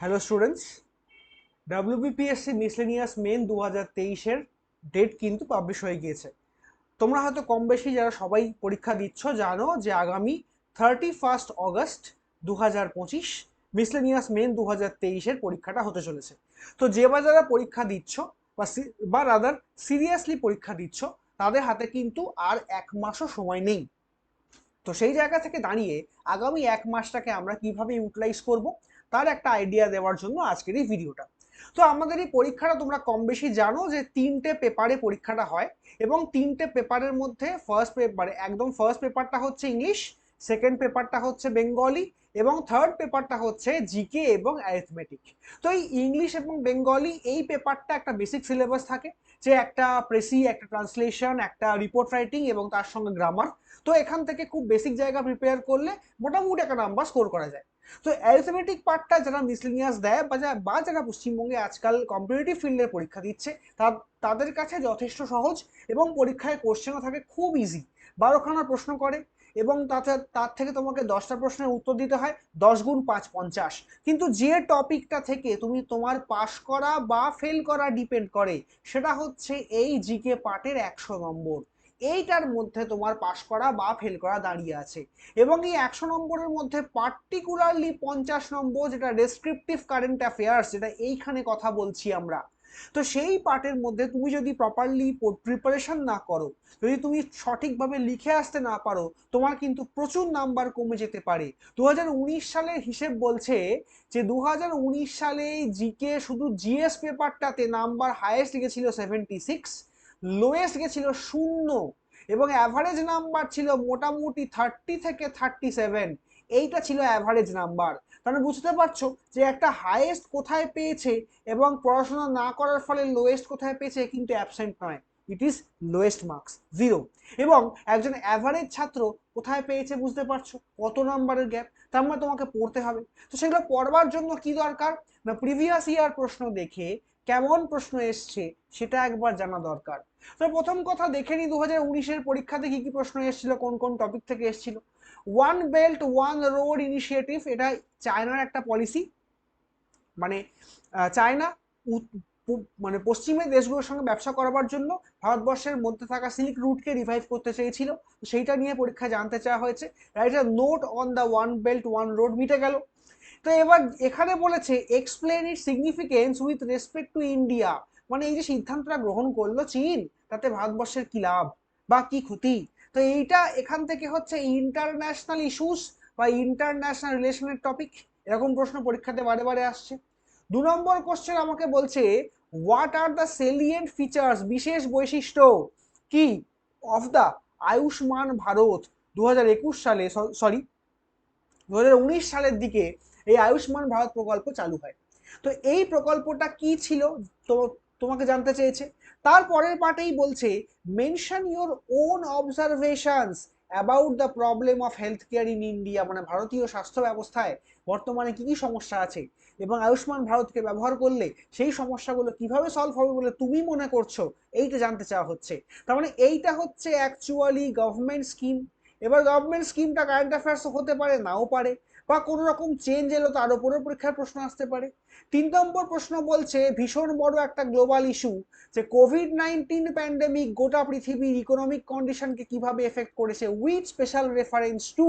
Hello students WBPSC miscellaneous main দু হাজার তেইশের ডেট কিন্তু পাবলিশ হয়ে গিয়েছে। তোমরা হয়তো কম বেশি যারা সবাই পরীক্ষা দিচ্ছ জানো যে আগামী থার্টি ফার্স্ট অগস্ট দু হাজার পঁচিশ মিসলেনিয়াস মেন দু হাজার তেইশের পরীক্ষাটা হতে চলেছে। তো যে বা যারা পরীক্ষা দিচ্ছ বা বা রাদার সিরিয়াসলি পরীক্ষা দিচ্ছ, তাদের হাতে কিন্তু আর এক মাসও সময় নেই। তো সেই জায়গা থেকে দাঁড়িয়ে আগামী এক মাসটাকে আমরা কীভাবে ইউটিলাইজ করব? তার একটা আইডিয়া দেওয়ার জন্য আজকের এই ভিডিওটা তো আমাদের এই পরীক্ষাটা তোমরা কম বেশি জানো যে তিনটে পেপারে পরীক্ষাটা হয় এবং তিনটে পেপারের মধ্যে ফার্স্ট পেপারে একদম ফার্স্ট পেপারটা হচ্ছে ইংলিশ সেকেন্ড পেপারটা হচ্ছে বেঙ্গলি এবং থার্ড পেপারটা হচ্ছে জিকে এবং অ্যারিথমেটিক তো এই ইংলিশ এবং বেঙ্গলি এই পেপারটা একটা বেসিক সিলেবাস থাকে যে একটা প্রেসি একটা ট্রান্সলেশন একটা রিপোর্ট রাইটিং এবং তার সঙ্গে গ্রামার তো এখান থেকে খুব বেসিক জায়গা প্রিপেয়ার করলে মোটামুটি একটা নাম্বার স্কোর করা যায়। তো অ্যারিথমেটিক পার্টটা যারা মিসলিনিয়াস দেয় বা যা- বা যারা পশ্চিমবঙ্গে আজকাল কম্পিটিটিভ ফিল্ডের পরীক্ষা দিচ্ছে, তা- তাদের কাছে যথেষ্ট সহজ এবং পরীক্ষায় কোশ্চেনও থাকে খুব ইজি বারোখানা প্রশ্ন করে এবং তাতে, তার থেকে তোমাকে দশটা প্রশ্নের উত্তর দিতে হয়, দশ গুণ পাঁচ পঞ্চাশ। কিন্তু যে টপিকটা থেকে তুমি তোমার পাশ করা বা ফেল করা ডিপেন্ড করে, সেটা হচ্ছে এই জিকে পার্টের একশো নম্বর। এইটার মধ্যে তোমার পাশ করা বা ফেল করা দাঁড়িয়ে আছে। এবং এই একশো নম্বরের মধ্যে পার্টিকুলারলি পঞ্চাশ নম্বর যেটা ডেসক্রিপটিভ কারেন্ট অ্যাফেয়ার্স যেটা এইখানে কথা বলছি আমরা, তো সেই পার্টের মধ্যে তুমি যদি প্রপারলি প্রিপারেশন না করো, যদি তুমি সঠিকভাবে লিখে আসতে না পারো, তোমার কিন্তু প্রচুর নাম্বার কমে যেতে পারে। দু হাজার উনিশ সালের হিসেব বলছে যে দু সালে জিকে শুধু জিএস পেপারটাতে নাম্বার হায়েস্ট গেছিল সেভেন্টি সিক্স লোয়েস্ট গেছিল শূন্য এবং অ্যাভারেজ নাম্বার ছিল মোটামুটি থার্টি থেকে থার্টি সেভেন এইটা ছিল অ্যাভারেজ নাম্বার তাহলে বুঝতে পারছ যে একটা হাইয়েস্ট কোথায় পেয়েছে এবং পড়াশোনা না করার ফলে লোয়েস্ট কোথায় পেয়েছে কিন্তু অ্যাবসেন্ট নয়। It is lowest marks zero এবং একজন অ্যাভারেজ ছাত্র কোথায় পেয়েছে বুঝতে পারছ? কত নাম্বারের গ্যাপ তার মানে তোমাকে পড়তে হবে। তো সেগুলো পড়বার জন্য কি দরকার? না প্রিভিয়াস ইয়ার প্রশ্ন দেখে কেমন প্রশ্ন এসছে সেটা একবার জানা দরকার। তো প্রথম কথা দেখে নি দু হাজার উনিশের পরীক্ষাতে কি কি প্রশ্ন এসেছিল, কোন কোন টপিক থেকে এসেছিল? One belt one road initiative এটা চায়নার একটা পলিসি মানে চায়না মানে পশ্চিমের দেশগুলোর সঙ্গে ব্যবসা করবার জন্য ভারতবর্ষের মধ্যে থাকা সিল্ক রুটকে রিভাইভ করতে চেয়েছিল। সেইটা নিয়ে পরীক্ষা জানতে চাওয়া হয়েছে। Write note on the one belt one road মিটে গেল। তো এবার এখানে বলেছে explain it significance with respect to India মানে এই যে সিদ্ধান্তটা গ্রহণ করল চীন, তাতে ভারতবর্ষের কি লাভ বা কি ক্ষতি? তো এইটা এখান থেকে হচ্ছে ইন্টারন্যাশনাল ইস্যুস বা ইন্টারন্যাশনাল রিলেশনের টপিক এরকম প্রশ্ন পরীক্ষাতে বারে বারে আসছে। দু নম্বর কোশ্চেন আমাকে বলছে what are the salient features বিশেষ বৈশিষ্ট্য কি অফ দ্য আয়ুষ্মান ভারত দু হাজার একুশ সালে সরি দু হাজার উনিশ সালের দিকে এই আয়ুষ্মান ভারত প্রকল্প চালু হয়। তো এই প্রকল্পটা কি ছিল? তো তোমাকে জানতে চেয়েছে। তারপরের পার্টেই বলছে mention your own observations about the problem of health care in India মানে ভারতীয় স্বাস্থ্য ব্যবস্থায় বর্তমানে কি কি সমস্যা আছে এবং আয়ুষ্মান ভারতকে ব্যবহার করলে সেই সমস্যাগুলো কীভাবে সলভ হবে বলে তুমি মনে করছ, এইটা জানতে চাওয়া হচ্ছে। তার মানে এইটা হচ্ছে অ্যাকচুয়ালি গভর্নমেন্ট স্কিম এবার গভর্নমেন্ট স্কিমটা কারেন্ট অ্যাফেয়ার্স হতে পারে, নাও পারে। বা কোনো রকম চেঞ্জ এলো তার উপরেও পরীক্ষার প্রশ্ন আসতে পারে। তিন নম্বর প্রশ্ন বলছে, ভীষণ বড় একটা গ্লোবাল ইস্যু যে কোভিড নাইন্টিন প্যান্ডেমিক গোটা পৃথিবীর ইকোনমিক কন্ডিশনকে কীভাবে এফেক্ট করেছে। With special reference to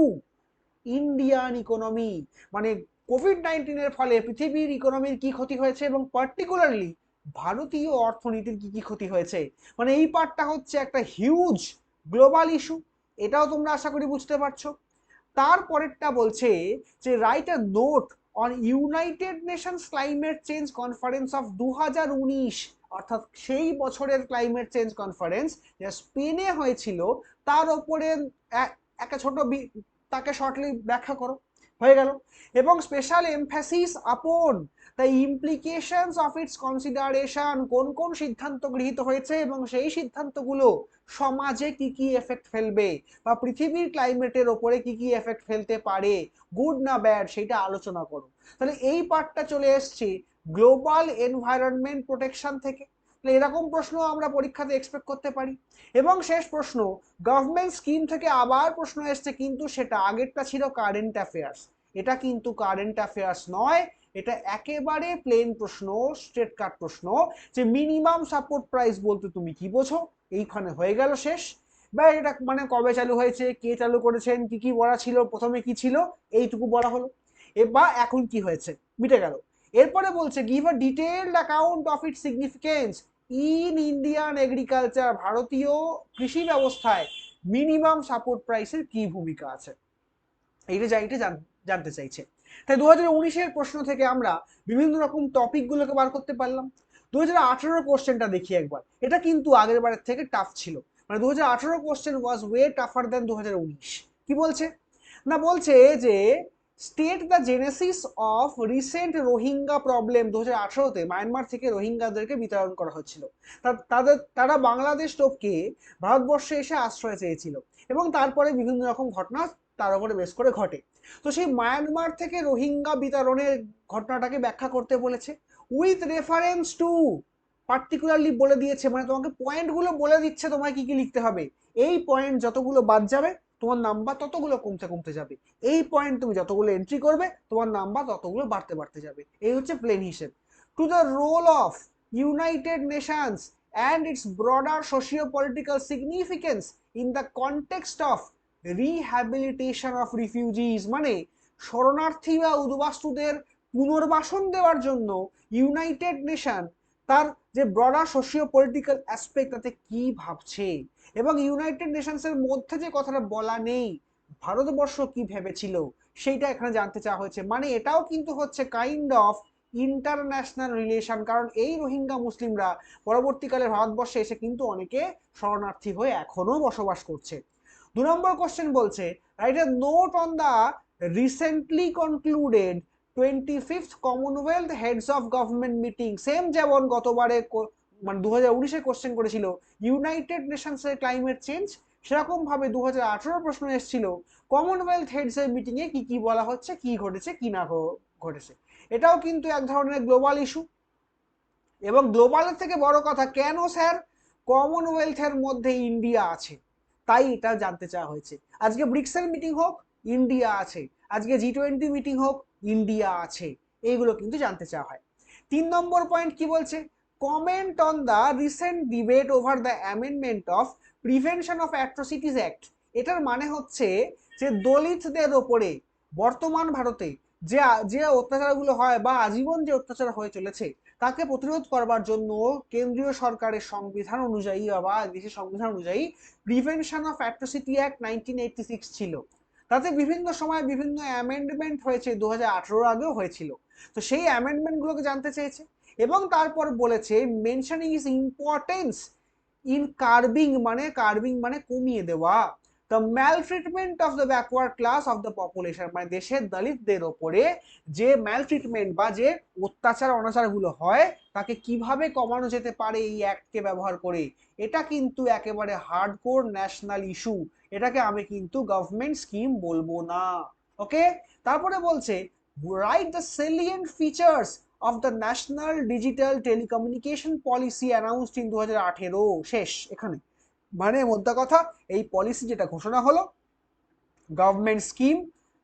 Indian economy মানে কোভিড নাইন্টিনের ফলে পৃথিবীর ইকোনমির কি ক্ষতি হয়েছে এবং পার্টিকুলারলি ভারতীয় অর্থনীতির কি কি ক্ষতি হয়েছে? মানে এই পার্টটা হচ্ছে একটা হিউজ গ্লোবাল ইস্যু এটাও তোমরা আশা করি বুঝতে পারছ। তারপরেরটা বলছে যে write a note on United Nations climate change conference of দু হাজার উনিশ, অর্থাৎ সেই বছরের ক্লাইমেট চেঞ্জ কনফারেন্স যা স্পেনে হয়েছিল, তার ওপরে একটা ছোট তাকে শর্টলি ব্যাখ্যা করো, হয়ে গেল। এবং special emphasis upon the implications of its consideration কোন কোন সিদ্ধান্ত গৃহীত হয়েছে এবং সেই সিদ্ধান্তগুলো সমাজে কি কি এফেক্ট ফেলবে বা পৃথিবীর ক্লাইমেটের ওপরে কি কি এফেক্ট ফেলতে পারে গুড না ব্যাড সেটা আলোচনা করো। তাহলে এই পার্টটা চলে এসছে গ্লোবাল এনভায়রনমেন্ট প্রোটেকশন থেকে। তাহলে এরকম প্রশ্ন আমরা পরীক্ষাতে এক্সপেক্ট করতে পারি। এবং শেষ প্রশ্ন গভর্নমেন্ট স্কিম থেকে আবার প্রশ্ন এসছে, কিন্তু সেটা আগেরটা ছিল কারেন্ট অ্যাফেয়ার্স এটা কিন্তু কারেন্ট অ্যাফেয়ার্স নয় এটা একেবারে প্লেন প্রশ্ন স্ট্রেট কাট প্রশ্ন যে মিনিমাম সাপোর্ট প্রাইস বলতে তুমি কি বোঝো? এইখানে হয়ে গেল শেষ। বা এটা মানে কবে চালু হয়েছে, কে চালু করেছেন, কি কি বলা ছিল, প্রথমে কি ছিল, এইটুকু বলা হলো। এ বা এখন কি হয়েছে? মিটে গেল। এরপরে বলছে give a detailed account of it significance in Indian agriculture ভারতীয় কৃষি ব্যবস্থায় মিনিমাম সাপোর্ট প্রাইসের কি ভূমিকা আছে? এইটা যা এটা জানতে চাইছে। তাই দু হাজার উনিশের প্রশ্ন থেকে আমরা বিভিন্ন রকম টপিকগুলোকে বার করতে পারলাম। দু হাজার আঠেরোর কোশ্চেনটা দেখি একবার। এটা কিন্তু আগের বারের থেকে টাফ ছিল। মানে দু হাজার আঠেরো কোশ্চেন ওয়াজ ওয়ে টাফার দেন দু উনিশ। কি বলছে? না, বলছে যে state the genesis of recent Rohingya problem দু হাজার আঠেরোতে মায়ানমার থেকে রোহিঙ্গাদেরকে বিতরণ করা হচ্ছিল। তাদের, তারা বাংলাদেশ টোপকে ভারতবর্ষে এসে আশ্রয় চেয়েছিল। এবং তারপরে বিভিন্ন রকম ঘটনা তার উপরে বেশ করে ঘটে। তো সেই মায়ানমার থেকে রোহিঙ্গা বিতরণের ঘটনাটাকে ব্যাখ্যা করতে বলেছে। উইথ রেফারেন্স টু পার্টিকুলারলি বলে দিয়েছে মানে তোমাকে পয়েন্টগুলো বলে দিচ্ছে, তোমায় কি কি লিখতে হবে। এই পয়েন্ট যতগুলো বাদ যাবে, তোমার নাম্বার ততগুলো কমতে কমতে যাবে। এই পয়েন্ট তুমি যতগুলো এন্ট্রি করবে, তোমার নাম্বার ততগুলো বাড়তে বাড়তে যাবে। এই হচ্ছে প্লেন হিসেব। To the role of United Nations and its broader socio political significance in the context of rehabilitation of refugees মানে শরণার্থী বা উদ্বাস্তুদের পুনর্বাসন দেওয়ার জন্য ইউনাইটেড নেশন তার যে ব্রডার সোশিও পলিটিক্যাল অ্যাসপেক্ট তাতে কি ভাবছে? এবং ইউনাইটেড নেশনসের মধ্যে যে কথাটা বলা নেই, ভারতবর্ষ কি ভেবেছিল? সেইটা এখানে জানতে চাওয়া হয়েছে। মানে এটাও কিন্তু হচ্ছে কাইন্ড অফ ইন্টারন্যাশনাল রিলেশন কারণ এই রোহিঙ্গা মুসলিমরা পরবর্তীকালে ভারতবর্ষে এসে কিন্তু অনেকে শরণার্থী হয়ে এখনও বসবাস করছে। দু নম্বর কোশ্চেন বলছে write a note on the recently concluded twenty fifth Commonwealth heads of government meeting same যেমন গতবারে মানে দু হাজার উনিশে কোশ্চেন করেছিল ইউনাইটেড নেশনসের ক্লাইমেট চেঞ্জ সেরকম ভাবে দু হাজার আঠেরো প্রশ্ন এসেছিল কমনওয়েলথ হেডস এর মিটিং এ কি কি বলা হচ্ছে, কি ঘটেছে, কি না ঘটেছে। এটাও কিন্তু এক ধরনের গ্লোবাল ইস্যু এবং গ্লোবালের থেকে বড় কথা, কেন স্যার কমনওয়েলথের মধ্যে ইন্ডিয়া আছে? তাই এটা জানতে চাওয়া হয়েছে। আজকে ব্রিক্সের মিটিং হোক, ইন্ডিয়া আছে। আজকে জি টোয়েন্টি মিটিং হোক, ইন্ডিয়া আছে। এইগুলো কিন্তু জানতে চাওয়া হয়। তিন নম্বর পয়েন্ট কি বলছে? Comment on the recent debate over the amendment of prevention of atrocities act এটার মানে হচ্ছে যে দলিতদের ওপরে বর্তমান ভারতে যে যে অত্যাচারগুলো হয় বা আজীবন যে অত্যাচার হয়ে চলেছে তাকে প্রতিরোধ করবার জন্য কেন্দ্রীয় সরকারের সংবিধান অনুযায়ী বা দেশের সংবিধান অনুযায়ী prevention of atrocity act nineteen eighty six ছিল। তাতে বিভিন্ন সময় বিভিন্ন অ্যামেন্ডমেন্ট হয়েছে দু হাজার আঠারো আগেও হয়েছিল। তো সেই অ্যামেন্ডমেন্টগুলোকে জানতে চেয়েছে এবং তারপর বলেছে mentioning is importance in curbing মানে কার্বিং মানে কমিয়ে দেওয়া। The maltreatment of the backward class of the population মানে দেশের দলিতদের ওপরে যে ম্যালট্রিটমেন্ট বা যে অত্যাচার অনাচারগুলো হয়, তাকে কীভাবে কমানো যেতে পারে এই অ্যাক্টকে ব্যবহার করে? এটা কিন্তু একেবারে হার্ডকোর ন্যাশনাল ইস্যু এটাকে আমি কিন্তু গভর্নমেন্ট স্কিম বলব না। ওকে তারপরে বলছে write the salient features of the national digital telecommunication policy announced in দু হাজার আঠেরো। শেষ, এখানে। মানে মোদ্দা কথা, এই পলিসি যেটা ঘোষণা হলো গভর্নমেন্ট স্কিম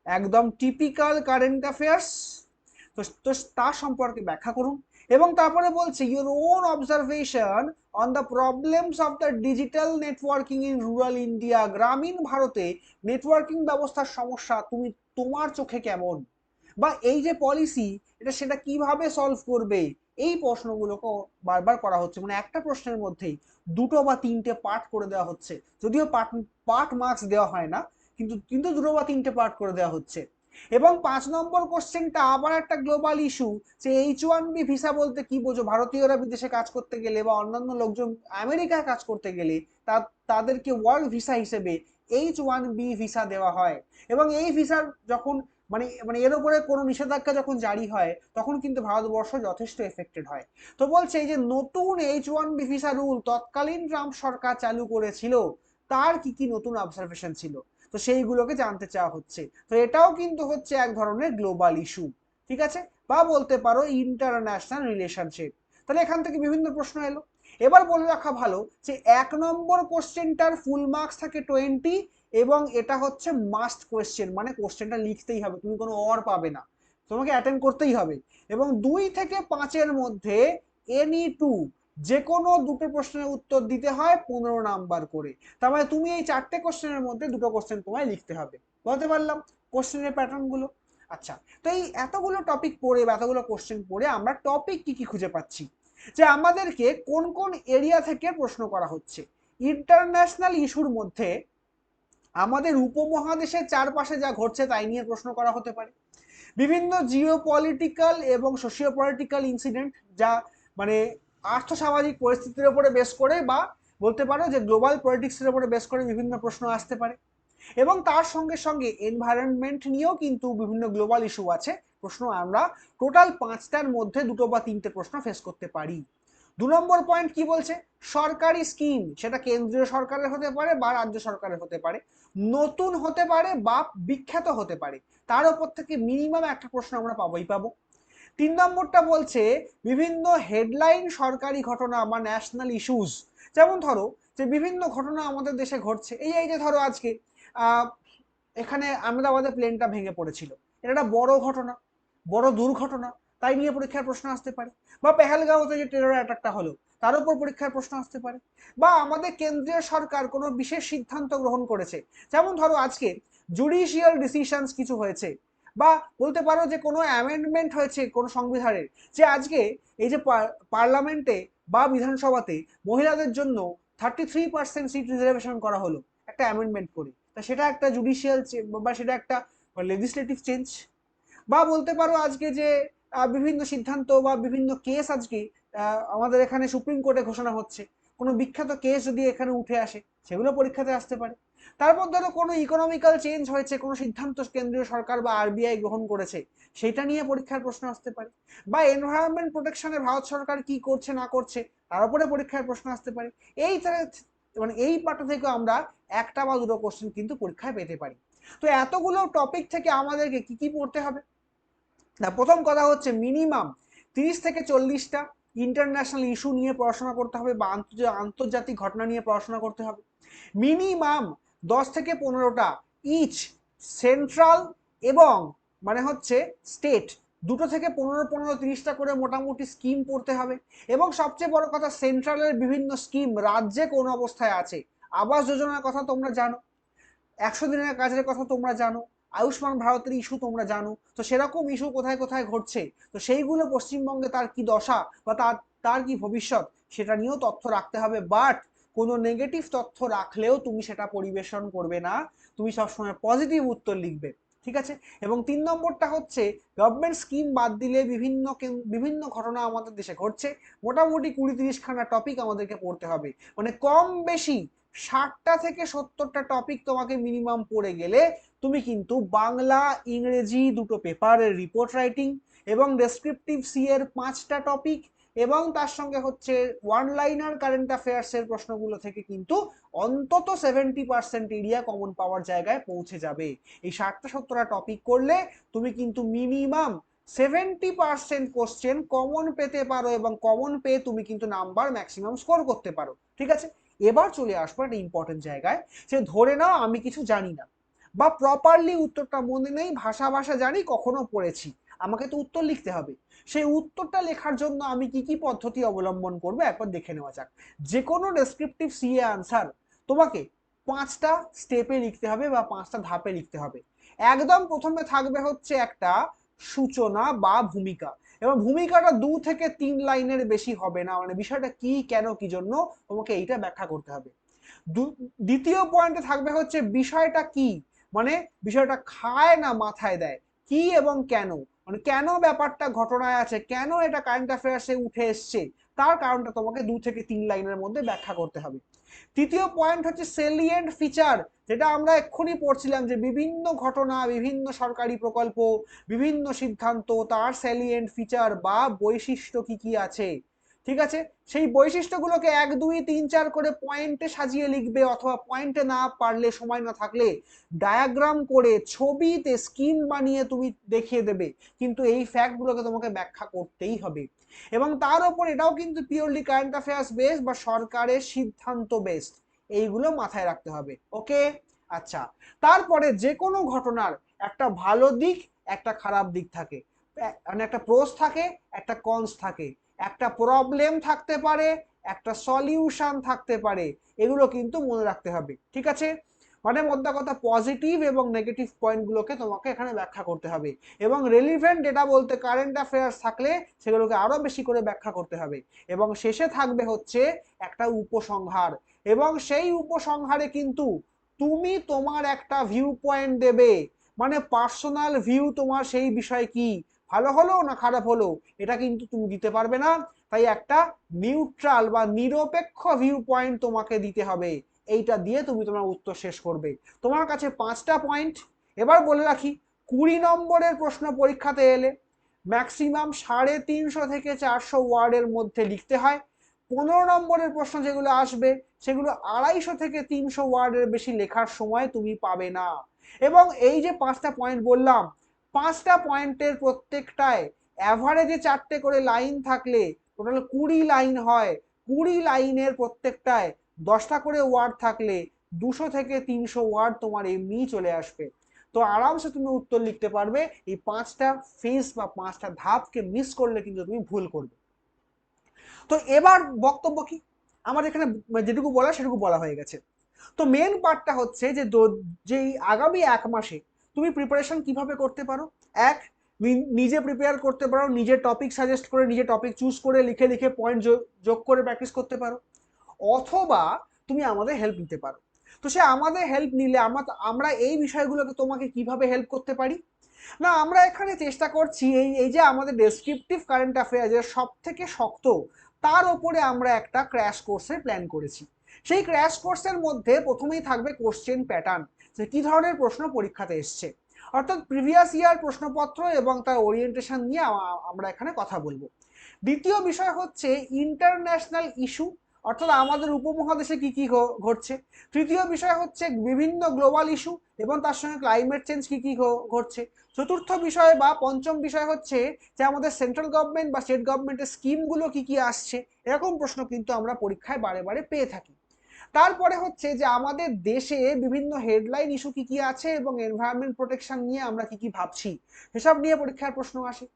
একদম টিপিক্যাল কারেন্ট অ্যাফেয়ার্স তো তো তার সম্পর্কে ব্যাখ্যা করুন। এবং তারপরে বলছে your own observation on the problems of the digital networking in rural India গ্রামীণ ভারতে নেটওয়ার্কিং ব্যবস্থার সমস্যা তুমি, তোমার চোখে কেমন? বা এই যে পলিসি এটা সেটা কীভাবে সলভ করবে? এই প্রশ্নগুলোকে বারবার করা হচ্ছে। মানে একটা প্রশ্নের মধ্যেই দুটো বা তিনটে পার্ট করে দেওয়া হচ্ছে। যদিও পার্ট পার্ট মার্কস দেওয়া হয় না, কিন্তু কিন্তু দুটো বা তিনটে পার্ট করে দেওয়া হচ্ছে। এবং পাঁচ নম্বর কোশ্চেনটা আবার একটা গ্লোবাল ইস্যু যে এইচ ওয়ান বি ভিসা বলতে কি বোঝো? ভারতীয়রা বিদেশে কাজ করতে গেলে বা অন্যান্য লোকজন আমেরিকায় কাজ করতে গেলে তা, তাদেরকে ওয়ার্ল্ড ভিসা হিসেবে এইচ ওয়ান বি ভিসা দেওয়া হয়। এবং এই ভিসার যখন মানে মানে এর উপরে কোনো নিষেধাজ্ঞা যখন জারি হয়, তখন কিন্তু ভারতবর্ষ যথেষ্ট এফেক্টেড হয়। তো বলছে এই যে নতুন H one B visa rule তৎকালীন ট্রাম্প সরকার চালু করেছিল, তার কি কি নতুন অবজারভেশন ছিল? তো সেইগুলোকে জানতে চাওয়া হচ্ছে। তো এটাও কিন্তু হচ্ছে এক ধরনের গ্লোবাল ইস্যু ঠিক আছে? বা বলতে পারো ইন্টারন্যাশনাল রিলেশনশিপ তাহলে এখান থেকে বিভিন্ন প্রশ্ন এলো। এবার বলে রাখা ভালো যে, এক নম্বর কোশ্চেনটার ফুল মার্কস থাকে টোয়েন্টি এবং এটা হচ্ছে মাস্ট কোয়েশ্চেন মানে কোশ্চেনটা লিখতেই হবে, তুমি কোনো অর পাবে না। তোমাকে অ্যাটেন্ড করতেই হবে। এবং দুই থেকে পাঁচের মধ্যে এনি টু যে কোনো দুটো প্রশ্নের উত্তর দিতে হয় পনেরো নাম্বার করে। তার মানে তুমি এই চারটে কোশ্চেনের মধ্যে দুটো কোশ্চেন তোমায় লিখতে হবে। বলতে পারলাম কোশ্চেনের প্যাটার্নগুলো আচ্ছা তো এই এতগুলো টপিক পড়ে বা এতগুলো কোশ্চেন পড়ে আমরা টপিক কি কি খুঁজে পাচ্ছি? যে আমাদেরকে কোন কোন এরিয়া থেকে প্রশ্ন করা হচ্ছে? ইন্টারন্যাশনাল ইস্যুর মধ্যে আমাদের উপমহাদেশের চারপাশে যা ঘটছে তাই নিয়ে প্রশ্ন করা হতে পারে। বিভিন্ন জিও পলিটিক্যাল এবং সোশিও পলিটিক্যাল ইনসিডেন্ট যা মানে আর্থসামাজিক পরিস্থিতির উপরে বেশ করে বা বলতে পারো যে গ্লোবাল পলিটিক্সের উপরে বেশ করে বিভিন্ন প্রশ্ন আসতে পারে। এবং তার সঙ্গে সঙ্গে এনভায়রনমেন্ট নিয়েও কিন্তু বিভিন্ন গ্লোবাল ইস্যু আছে। প্রশ্ন আমরা টোটাল পাঁচটার মধ্যে দুটো বা তিনটে প্রশ্ন ফেস করতে পারি। দু নম্বর পয়েন্ট কি বলছে? সরকারি স্কিম সেটা কেন্দ্রীয় সরকারের হতে পারে বা রাজ্য সরকারের হতে পারে। নতুন হতে পারে বা বিখ্যাত হতে পারে। তার উপর থেকে মিনিমাম একটা প্রশ্ন আমরা পাবোই, পাবো। তিন নম্বরটা বলছে, বিভিন্ন হেডলাইন সরকারি ঘটনা বা ন্যাশনাল ইস্যুস যেমন ধরো, যে বিভিন্ন ঘটনা আমাদের দেশে ঘটছে। এই এই যে ধরো আজকে এখানে আহমেদাবাদে প্লেনটা ভেঙে পড়েছিল। এটা একটা বড় ঘটনা, বড় দুর্ঘটনা। তাই নিয়ে পরীক্ষার প্রশ্ন আসতে পারে। বা পেহেলগাঁওতে যে টেরর অ্যাটাকটা হলো। তার উপর পরীক্ষার প্রশ্ন আসতে পারে। বা আমাদের কেন্দ্রীয় সরকার কোনো বিশেষ সিদ্ধান্ত গ্রহণ করেছে। যেমন ধরো আজকে জুডিশিয়াল ডিসিশনস কিছু হয়েছে। বা বলতে পারো যে কোনো অ্যামেন্ডমেন্ট হয়েছে কোনো সংবিধানের। যে আজকে এই যে পার্লামেন্টে বা বিধানসভাতে মহিলাদের জন্য thirty three percent seat reservation করা হলো একটা অ্যামেন্ডমেন্ট করে। তা সেটা একটা জুডিশিয়াল বা সেটা একটা লেজিসলেটিভ চেঞ্জ বা বলতে পারো আজকে যে বিভিন্ন সিদ্ধান্ত বা বিভিন্ন কেস আজকে আমাদের এখানে সুপ্রিম কোর্টে ঘোষণা হচ্ছে। কোনো বিখ্যাত কেস যদি এখানে উঠে আসে, সেগুলো পরীক্ষাতে আসতে পারে। তারপর ধরো কোনো ইকোনমিক্যাল চেঞ্জ হয়েছে, কোনো সিদ্ধান্ত কেন্দ্রীয় সরকার বা আরবিআই গ্রহণ করেছে, সেটা নিয়ে পরীক্ষার প্রশ্ন আসতে পারে। বা এনভায়রনমেন্ট প্রোটেকশনে ভারত সরকার কি করছে, না করছে, তার উপরে পরীক্ষার প্রশ্ন আসতে পারে। এই মানে এই পাটা থেকে আমরা একটা বা দুটো কোশ্চেন কিন্তু পরীক্ষায় পেতে পারি। তো এতগুলো টপিক থেকে আমাদেরকে কি কি পড়তে হবে? প্রথম কথা হচ্ছে মিনিমাম তিরিশ থেকে চল্লিশটা ইন্টারন্যাশনাল ইস্যু নিয়ে পড়াশোনা করতে হবে বা আন্তর্জাতিক ঘটনা নিয়ে পড়াশোনা করতে হবে। মিনিমাম দশ থেকে পনেরোটা ইচ সেন্ট্রাল এবং মানে হচ্ছে স্টেট দুটো থেকে পনেরো পনেরো তিরিশটা করে মোটামুটি স্কিম পড়তে হবে। এবং সবচেয়ে বড় কথা সেন্ট্রালের বিভিন্ন স্কিম রাজ্যে কোন অবস্থায় আছে? আবাস যোজনার কথা তোমরা জানো। একশো দিনের কাজের কথা তোমরা জানো। আয়ুষ্মান ভারতের ইস্যু তোমরা জানো। তো সেরকম ইস্যু কোথায় কোথায় ঘটছে? তো সেইগুলো পশ্চিমবঙ্গে তার কি দশা বা তার তার কি ভবিষ্যৎ সেটা নিয়েও তথ্য রাখতে হবে। বাট কোনো নেগেটিভ তথ্য রাখলেও তুমি সেটা পরিবেশন করবে না। তুমি সবসময় পজিটিভ উত্তর লিখবে, ঠিক আছে? এবং তিন নম্বরটা হচ্ছে গভর্নমেন্ট স্কিম বাদ দিলে বিভিন্ন বিভিন্ন ঘটনা আমাদের দেশে ঘটছে। মোটামুটি কুড়ি তিরিশখানা টপিক আমাদেরকে পড়তে হবে। মানে কম বেশি ষাটটা থেকে সত্তরটা টপিক তোমাকে মিনিমাম পড়ে গেলে তুমি কিন্তু বাংলা, ইংরেজি দুটো পেপারের রিপোর্ট রাইটিং এবং ডেসক্রিপটিভ সি এর পাঁচটা টপিক এবং তার সঙ্গে হচ্ছে ওয়ান লাইনার কারেন্ট অ্যাফেয়ার্সের প্রশ্নগুলো থেকে কিন্তু অন্তত সেভেন্টি পার্সেন্ট এরিয়া কমন পাওয়ার জায়গায় পৌঁছে যাবে। এই ষাটটা, সত্তরটা টপিক করলে তুমি কিন্তু minimum seventy percent question common পেতে পারো এবং কমন পেয়ে তুমি কিন্তু নাম্বার ম্যাক্সিমাম স্কোর করতে পারো। ঠিক আছে? এবার চলে আসব একটা ইম্পর্টেন্ট জায়গায় সে ধরে নাও আমি কিছু জানি না, বা প্রপারলি উত্তরটা মনে নেই, ভাষা ভাষা জানি, কখনো পড়েছি। আমাকে তো উত্তর লিখতে হবে। সেই উত্তরটা লেখার জন্য আমি কি কি পদ্ধতি অবলম্বন করব একবার দেখে নেওয়া যাক। যে কোনো ডেসক্রিপটিভ সিএ আনসার তোমাকে পাঁচটা স্টেপে লিখতে হবে বা পাঁচটা ধাপে লিখতে হবে। একদম প্রথমে থাকবে হচ্ছে একটা সূচনা বা ভূমিকা। এবং ভূমিকাটা দু থেকে তিন লাইনের বেশি হবে না। মানে বিষয়টা কি, কেন, কি জন্য তোমাকে এইটা ব্যাখ্যা করতে হবে। দ্বিতীয় পয়েন্টে থাকবে হচ্ছে বিষয়টা কি? মানে বিষয়টা খায় না মাথায় দেয়। কি এবং কেন? মানে কেন ব্যাপারটা ঘটনায় আছে? কেন এটা কারেন্ট অ্যাফেয়ার্সে উঠে এসছে? তার কারণটা তোমাকে দু থেকে তিন লাইনের মধ্যে ব্যাখ্যা করতে হবে। তৃতীয় পয়েন্ট হচ্ছে সেলিয়েন্ট ফিচার যেটা আমরা এক্ষুনি পড়ছিলাম যে বিভিন্ন ঘটনা, বিভিন্ন সরকারি প্রকল্প, বিভিন্ন সিদ্ধান্ত, তার সেলিয়েন্ট ফিচার বা বৈশিষ্ট্য কি কি আছে। ঠিক আছে? সেই বৈশিষ্ট্যগুলোকে এক, দুই, তিন, চার করে পয়েন্টে সাজিয়ে লিখবে অথবা পয়েন্টে না পারলে সময় না থাকলে ডায়াগ্রাম করে ছবিতে স্কিম বানিয়ে তুমি দেখিয়ে দেবে। কিন্তু এই ফ্যাক্টগুলোকে তোমাকে ব্যাখ্যা করতেই হবে। এবং তার উপর এটাও কিন্তু পিওরলি কারেন্ট অ্যাফেয়ার্স বেস বা সরকারের সিদ্ধান্ত বেসড এইগুলো মাথায় রাখতে হবে, ওকে? আচ্ছা তারপরে যে কোনো ঘটনার একটা ভালো দিক, একটা খারাপ দিক থাকে। মানে একটা প্রোস থাকে, একটা কনস থাকে। একটা প্রবলেম থাকতে পারে, একটা সলিউশন থাকতে পারে, এগুলো কিন্তু মনে রাখতে হবে, ঠিক আছে? মানে মধ্যে কথা পজিটিভ এবং নেগেটিভ পয়েন্টগুলোকে তোমাকে এখানে ব্যাখ্যা করতে হবে এবং রেলিভেন্ট ডেটা বলতে কারেন্ট অ্যাফেয়ার্স থাকলে সেগুলোকে আরও বেশি করে ব্যাখ্যা করতে হবে এবং শেষে থাকবে হচ্ছে একটা উপসংহার এবং সেই উপসংহারে কিন্তু তুমি তোমার একটা ভিউ পয়েন্ট দেবে মানে পার্সোনাল ভিউ তোমার সেই বিষয় কি? ভালো হলো না খারাপ হলো, এটা কিন্তু তুমি দিতে পারবে না। তাই একটা নিউট্রাল বা নিরপেক্ষ ভিউ পয়েন্ট তোমাকে দিতে হবে। এইটা দিয়ে তুমি তোমার উত্তর শেষ করবে। তোমার কাছে পাঁচটা পয়েন্ট এবার বলে রাখি, কুড়ি নম্বরের প্রশ্ন পরীক্ষাতে এলে ম্যাক্সিমাম সাড়ে তিনশো থেকে চারশো ওয়ার্ডের মধ্যে লিখতে হয়। পনেরো নম্বরের প্রশ্ন যেগুলো আসবে, সেগুলো আড়াইশো থেকে তিনশো ওয়ার্ডের বেশি লেখার সময় তুমি পাবে না। এবং এই যে পাঁচটা পয়েন্ট বললাম পাঁচটা পয়েন্টের প্রত্যেকটায় অ্যাভারেজে চারটে করে লাইন থাকলে টোটাল কুড়ি লাইন হয়। কুড়ি লাইনের প্রত্যেকটায় দশটা করে ওয়ার্ড থাকলে দুশো থেকে তিনশো ওয়ার্ড তোমার এমনি চলে আসবে। তো আরামসে তুমি উত্তর লিখতে পারবে, এই পাঁচটা ফেস বা পাঁচটা ধাপকে মিস করলে কিন্তু তুমি ভুল করবে। তো এবার বক্তব্য কি? আমার এখানে যেটুকু বলা সেটুকু বলা হয়ে গেছে। তো মেন পার্টটা হচ্ছে যে যে আগামী এক মাসে তুমি প্রিপারেশন কীভাবে করতে পারো? এক নিজে প্রিপেয়ার করতে পারো নিজের টপিক সাজেস্ট করে, নিজে টপিক চুজ করে, লিখে লিখে পয়েন্ট যোগ করে প্র্যাকটিস করতে পারো। অথবা তুমি আমাদের হেল্প নিতে পারো। তো সে আমাদের হেল্প নিলে আমরা আমরা এই বিষয়গুলোকে তোমাকে কীভাবে হেল্প করতে পারি? না, আমরা এখানে চেষ্টা করছি এই এই যে আমাদের ডেসক্রিপটিভ কারেন্ট অ্যাফেয়ার্সের সব থেকে শক্ত, তার ওপরে আমরা একটা ক্র্যাশ কোর্সের প্ল্যান করেছি। সেই ক্র্যাশ কোর্সের মধ্যে প্রথমেই থাকবে কোশ্চেন প্যাটার্ন যে কি ধরনের প্রশ্ন পরীক্ষাতে এসছে। অর্থাৎ প্রিভিয়াস ইয়ার প্রশ্নপত্র এবং তার ওরিয়েন্টেশন নিয়ে আমরা এখানে কথা বলব। দ্বিতীয় বিষয় হচ্ছে ইন্টারন্যাশনাল ইস্যু অর্থাৎ আমাদের উপমহাদেশে কি কি ঘটছে। তৃতীয় বিষয় হচ্ছে বিভিন্ন গ্লোবাল ইস্যু এবং তার সঙ্গে ক্লাইমেট চেঞ্জ কি কি ঘটছে। চতুর্থ বিষয় বা পঞ্চম বিষয় হচ্ছে যে আমাদের সেন্ট্রাল গভর্নমেন্ট বা স্টেট গভর্নমেন্টের স্কিমগুলো কি কি আসছে, এরকম প্রশ্ন কিন্তু আমরা পরীক্ষায় বারে বারে পেয়ে থাকি। তারপরে হচ্ছে যে আমাদের দেশে বিভিন্ন হেডলাইন ইস্যু কি কি আছে এবং এনভায়রনমেন্ট প্রোটেকশন নিয়ে আমরা কি কি ভাবছি, সেসব নিয়ে পরীক্ষার প্রশ্ন আসে।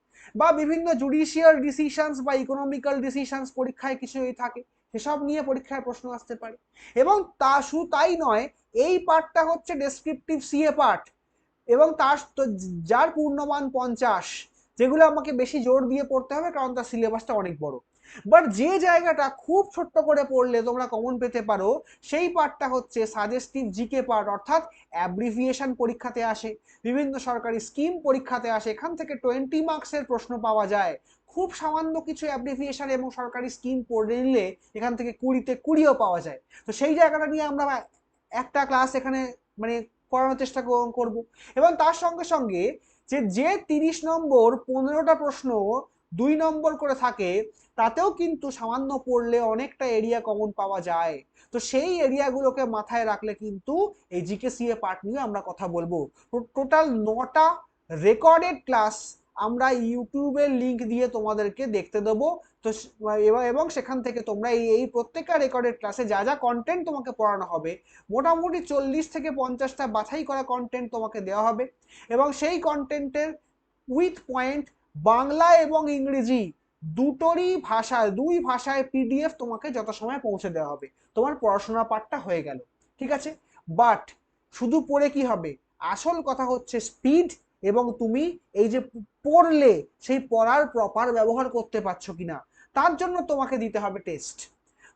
বা বিভিন্ন জুডিশিয়াল ডিসিশনস বা ইকোনমিক্যাল ডিসিশনস পরীক্ষায় কিছু থাকে, সেসব নিয়ে পরীক্ষার প্রশ্ন আসতে পারে। এবং তা শুধু তাই নয়, এই পার্টটা হচ্ছে ডেসক্রিপটিভ সিএ পার্ট এবং তার যার পূর্ণমান পঞ্চাশ, যেগুলো আমাকে বেশি জোর দিয়ে পড়তে হবে কারণ তার সিলেবাসটা অনেক বড়। বাট যে জায়গাটা খুব ছোট্ট করে পড়লে তোমরা কমন পেতে পারো, সেই পার্টটা হচ্ছে সাজেস্টিভ জিকে পার্ট অর্থাৎ অ্যাব্রিভিয়েশন পরীক্ষাতে আসে। বিভিন্ন সরকারি স্কিম পরীক্ষাতে আসে, এখান থেকে টোয়েন্টি মার্কসের প্রশ্ন পাওয়া যায়। খুব সামান্য কিছু অ্যাব্রিভিয়েশন এবং সরকারি স্কিম পড়ে নিলে এখান থেকে কুড়িতে কুড়িও পাওয়া যায়। তো সেই জায়গাটা নিয়ে আমরা একটা ক্লাস এখানে মানে করানোর চেষ্টা করব। এবং তার সঙ্গে সঙ্গে যে যে তিরিশ নম্বর পনেরোটা প্রশ্ন দুই নম্বর করে থাকে তাতেও কিন্তু সামান্য পড়লে অনেকটা এরিয়া কমন পাওয়া যায়। তো সেই এরিয়াগুলোকে মাথায় রাখলে কিন্তু এই জিকে সিএ পার্ট নিয়ে আমরা কথা বলব। টোটাল নটা রেকর্ডেড ক্লাস আমরা ইউটিউবের লিংক দিয়ে তোমাদেরকে দেখতে দেবো। তো এবং সেখান থেকে তোমরা এই এই প্রত্যেকটা রেকর্ডেড ক্লাসে যা যা কন্টেন্ট তোমাকে পড়ানো হবে, মোটামুটি চল্লিশ থেকে পঞ্চাশটা বাছাই করা কন্টেন্ট তোমাকে দেওয়া হবে। এবং সেই কন্টেন্টের উইথ পয়েন্ট বাংলা এবং ইংরেজি দুটোরই ভাষায়, দুই ভাষায় পিডিএফ তোমাকে যত সময় পৌঁছে দেওয়া হবে। তোমার পড়াশোনা পাঠটা হয়ে গেল, ঠিক আছে? বাট শুধু পড়ে কি হবে? আসল কথা হচ্ছে স্পিড এবং তুমি এই যে পড়লে সেই পড়ার প্রপার ব্যবহার করতে পারছ কিনা, তার জন্য তোমাকে দিতে হবে টেস্ট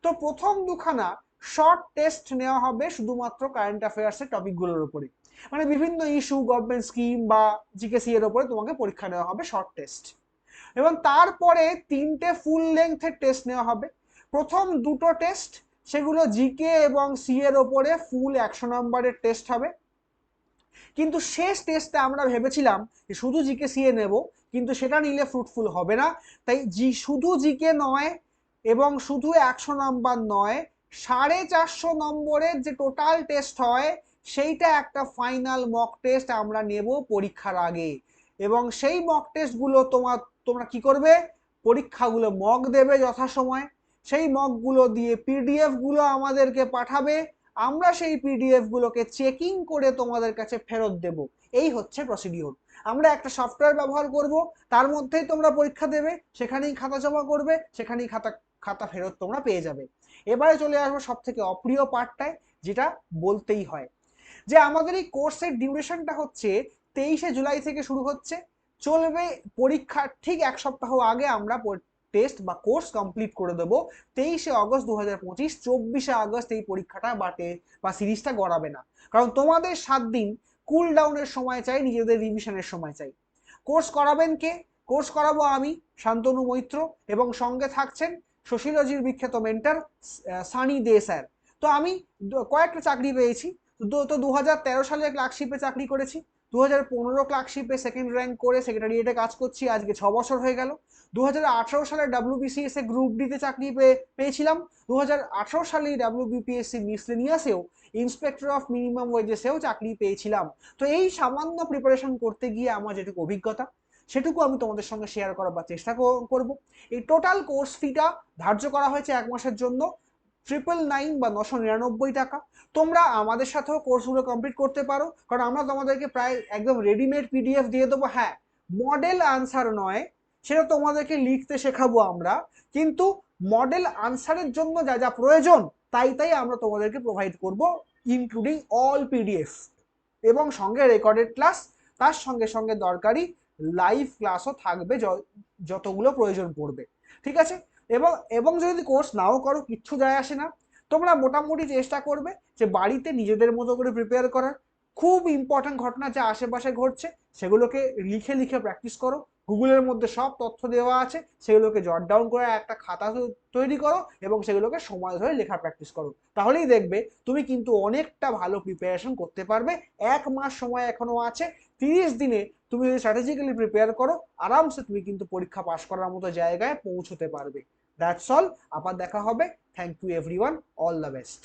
তো প্রথম দুখানা শর্ট টেস্ট নেওয়া হবে শুধুমাত্র কারেন্ট অ্যাফেয়ার্সের টপিকগুলোর উপরে। মানে বিভিন্ন ইস্যু গভর্নমেন্ট স্কিম বা জিকেসি এর উপরে তোমাকে পরীক্ষা নেওয়া হবে শর্ট টেস্ট এবং তারপরে তিনটে ফুল লেন্থের টেস্ট নেওয়া হবে। প্রথম দুটো টেস্ট সেগুলো জিকে এবং সি এর ওপরে ফুল একশো নম্বরের টেস্ট হবে। কিন্তু শেষ টেস্টে আমরা ভেবেছিলাম যে শুধু জিকে সিএ নেব, কিন্তু সেটা নিলে ফ্রুটফুল হবে না। তাই জি শুধু জিকে নয় এবং শুধু একশো নাম্বার নয়, সাড়ে চারশো নম্বরের যে টোটাল টেস্ট হয়, সেইটা একটা ফাইনাল মক টেস্ট আমরা নেব পরীক্ষার আগে। এবং সেই মক টেস্টগুলো তোমার তোমরা কি করবে? পরীক্ষাগুলো মগ দেবে যথাসময়। সেই মকগুলো দিয়ে পিডিএফগুলো আমাদেরকে পাঠাবে। আমরা সেই পিডিএফ গুলোকে চেকিং করে তোমাদের কাছে ফেরত দেব। এই হচ্ছে প্রসিডিওর আমরা একটা সফটওয়্যার ব্যবহার করব, তার মধ্যেই তোমরা পরীক্ষা দেবে, সেখানেই খাতা জমা করবে, সেখানেই খাতা খাতা ফেরত তোমরা পেয়ে যাবে। এবারে চলে আসব সব থেকে অপ্রিয় পার্টটায় যেটা বলতেই হয়। যে আমাদের এই কোর্সের ডিউরেশনটা হচ্ছে তেইশে জুলাই থেকে শুরু হচ্ছে। চলবে। পরীক্ষার ঠিক এক সপ্তাহ আগে আমরা টেস্ট বা কোর্স কমপ্লিট করে দেবো। তেইশে অগস্ট দু হাজার পঁচিশ, চব্বিশে আগস্ট এই পরীক্ষাটা বা বা সিরিজটা গড়াবে না। কারণ তোমাদের সাত দিন কুল ডাউনের সময় চাই, নিজেদের রিভিশনের সময় চাই। কোর্স করাবেন কে? কোর্স করাবো আমি, শান্তনু মৈত্র এবং সঙ্গে থাকছেন সোশিওলজির বিখ্যাত মেন্টার সানি দে স্যার। তো আমি কয়েকটা চাকরি পেয়েছি। তো দু হাজার তেরো সালে ক্লার্কশিপে চাকরি করেছি। দু হাজার পনেরো ক্লার্কশিপে সেকেন্ড র্যাঙ্ক করে সেক্রেটারিয়েটে কাজ করছি, আজকে ছ বছর হয়ে গেল। দু হাজার আঠারো সালে ডাব্লিউবিসিএস এ গ্রুপ ডিতে চাকরি পেয়ে, পেয়েছিলাম। দু হাজার আঠারো সালে ডাব্লিউবিপিএসসি মিসলেনিয়াসেও ইন্সপেক্টর অফ মিনিমাম ওয়েজেসেও চাকরি পেয়েছিলাম। তো এই সামান্য প্রিপারেশন করতে গিয়ে আমার যেটুকু অভিজ্ঞতা, সেটুকু আমি তোমাদের সঙ্গে শেয়ার করার চেষ্টা করব। এই টোটাল কোর্স ফিটা ধার্য করা হয়েছে এক মাসের জন্য। ট্রিপল নাইন বা নশো নিরানব্বই টাকা। তোমরা আমাদের সাথেও কোর্সগুলো কমপ্লিট করতে পারো, কারণ আমরা তোমাদেরকে প্রায় একদম রেডিমেড পিডিএফ দিয়ে দেবো। হ্যাঁ মডেল আনসার নয়, সেটা তোমাদেরকে লিখতে শেখাবো আমরা। কিন্তু মডেল আনসারের জন্য যা যা প্রয়োজন, তাই তাই আমরা তোমাদেরকে প্রোভাইড করব ইনক্লুডিং অল পিডিএফ এবং সঙ্গে রেকর্ডেড ক্লাস তার সঙ্গে সঙ্গে দরকারি লাইভ ক্লাসও থাকবে যতগুলো প্রয়োজন পড়বে। ঠিক আছে? এবং এবং যদি কোর্স নাও করো, কিচ্ছু যায় আসে না। তোমরা মোটামুটি চেষ্টা করবে যে বাড়িতে নিজেদের মতো করে প্রিপেয়ার করার। খুব ইম্পর্ট্যান্ট ঘটনা যা আশেপাশে ঘটছে, সেগুলোকে লিখে লিখে প্র্যাকটিস করো। গুগলের মধ্যে সব তথ্য দেওয়া আছে, সেগুলোকে জট ডাউন করে একটা খাতা তৈরি করো এবং সেগুলোকে সময় ধরে লেখা প্র্যাকটিস করো। তাহলেই দেখবে তুমি কিন্তু অনেকটা ভালো প্রিপারেশন করতে পারবে। এক মাস সময় এখনও আছে। তিরিশ দিনে তুমি যদি স্ট্র্যাটেজিক্যালি প্রিপেয়ার করো, আরামসে তুমি কিন্তু পরীক্ষা পাশ করার মতো জায়গায় পৌঁছতে পারবে। দ্যাটস অল আবার দেখা হবে. Thank you everyone all the best